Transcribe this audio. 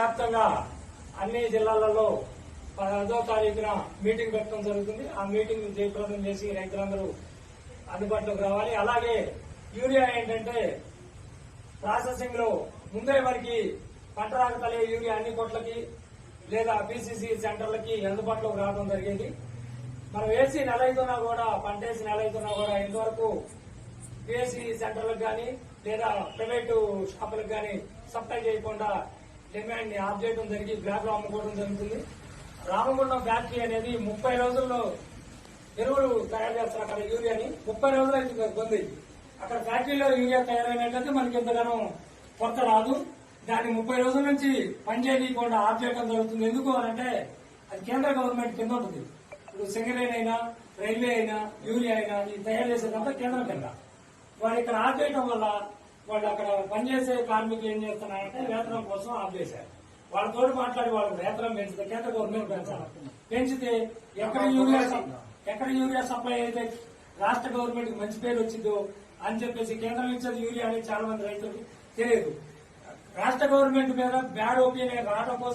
వ్యాప్తంగా అన్ని జిల్లాలలో పదో తారీఖున మీటింగ్ పెట్టడం జరుగుతుంది. ఆ మీటింగ్ జయప్రదం చేసి రైతులందరూ అందుబాటులోకి రావాలి. అలాగే యూరియా ఏంటంటే ప్రాసెసింగ్లో ముందే వారికి పంట రాకతలే యూరియా అన్ని కోట్లకి లేదా బీసీసీ సెంటర్లకి అందుబాటులోకి రావడం జరిగింది. మనం వేసి నెల అవుతున్నా కూడా పంట వేసి నెల అవుతున్నా కూడా ఇంతవరకు పిఎస్సి సెంటర్లకు కానీ లేదా ప్రైవేటు షాపులకు కానీ సప్లై చేయకుండా డిమాండ్ని ఆఫ్ చేయడం జరిగి బ్లాక్లో అమ్ముకోవడం జరుగుతుంది. రామగుండం ఫ్యాక్టరీ అనేది ముప్పై రోజుల్లో ఎరువులు తయారు చేస్తారు అక్కడ యూరియాని. ముప్పై రోజులు అయితే పొంది అక్కడ ఫ్యాక్టరీలో యూరియా తయారైనట్లయితే మనకి ఎంతగానో కొత్త రాదు. దాన్ని ముప్పై రోజుల నుంచి పనిచేయకుండా ఆఫ్ చేయడం జరుగుతుంది. ఎందుకు అంటే అది కేంద్ర గవర్నమెంట్ కింద ఉంటుంది. ఇప్పుడు సింగరేన్ అయినా రైల్వే అయినా యూరియా అయినా ఇది తయారు చేసేదంతా కేంద్రం కింద. వాళ్ళు ఇక్కడ ఆఫ్ చేయడం వల్ల వాళ్ళు అక్కడ పనిచేసే కార్మికులు ఏం చేస్తున్నారంటే వేతనం కోసం ఆపేశారు. వాళ్ళతో మాట్లాడి వాళ్ళకి వేతనం పెంచితే కేంద్ర గవర్నమెంట్ పెంచాలి. పెంచితే ఎక్కడ యూరియా ఎక్కడ యూరియా సప్లై అయితే రాష్ట్ర గవర్నమెంట్కి మంచి పేరు వచ్చిందో అని చెప్పేసి కేంద్రం ఇచ్చేది యూరియా అనేది చాలా మంది రైతులకు తెలియదు. రాష్ట్ర గవర్నమెంట్ మీద బ్యాడ్ ఒపీనియన్ రావడం కోసం